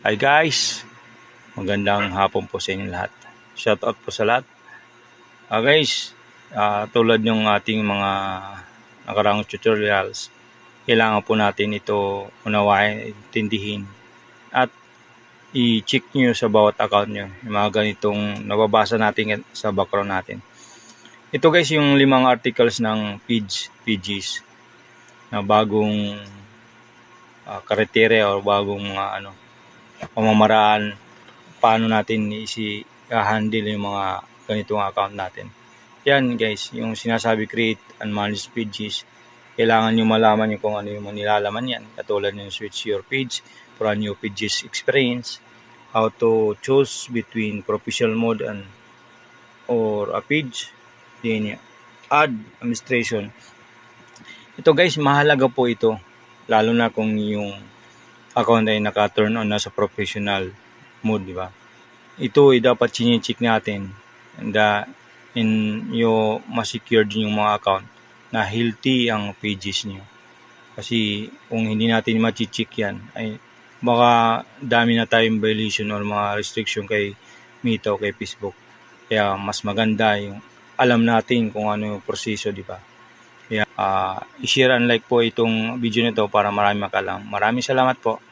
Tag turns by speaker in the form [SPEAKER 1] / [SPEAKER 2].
[SPEAKER 1] Hi guys, magandang hapon po sa inyo lahat. Shout out po sa lahat. Ah guys, ah, tulad ng ating mga nakarang tutorials, kailangan po natin ito unawain, intindihin at i-check nyo sa bawat account nyo. Yung mga ganitong nababasa natin sa background natin. Ito guys yung limang articles ng PIDs, PGs na bagong uh, karetere o bagong mga ano pamamaraan paano natin isi-handle yung mga ganitong account natin. Yan guys, yung sinasabi create and manage pages, kailangan nyo malaman yung kung ano yung nilalaman yan. Katulad yung switch your page for a new pages experience, how to choose between professional mode and or a page, then add administration. Ito guys, mahalaga po ito, lalo na kung yung account ay naka-turn on na sa professional mode, di ba? Ito ay dapat chinecheck natin and uh, in yung ma-secure din yung mga account na healthy ang pages niyo. Kasi kung hindi natin ma-check yan, ay baka dami na tayong violation or mga restriction kay Meta kay Facebook. Kaya mas maganda yung alam natin kung ano yung proseso, di ba? Kaya uh, i-share and like po itong video nito para marami makalam. Maraming salamat po.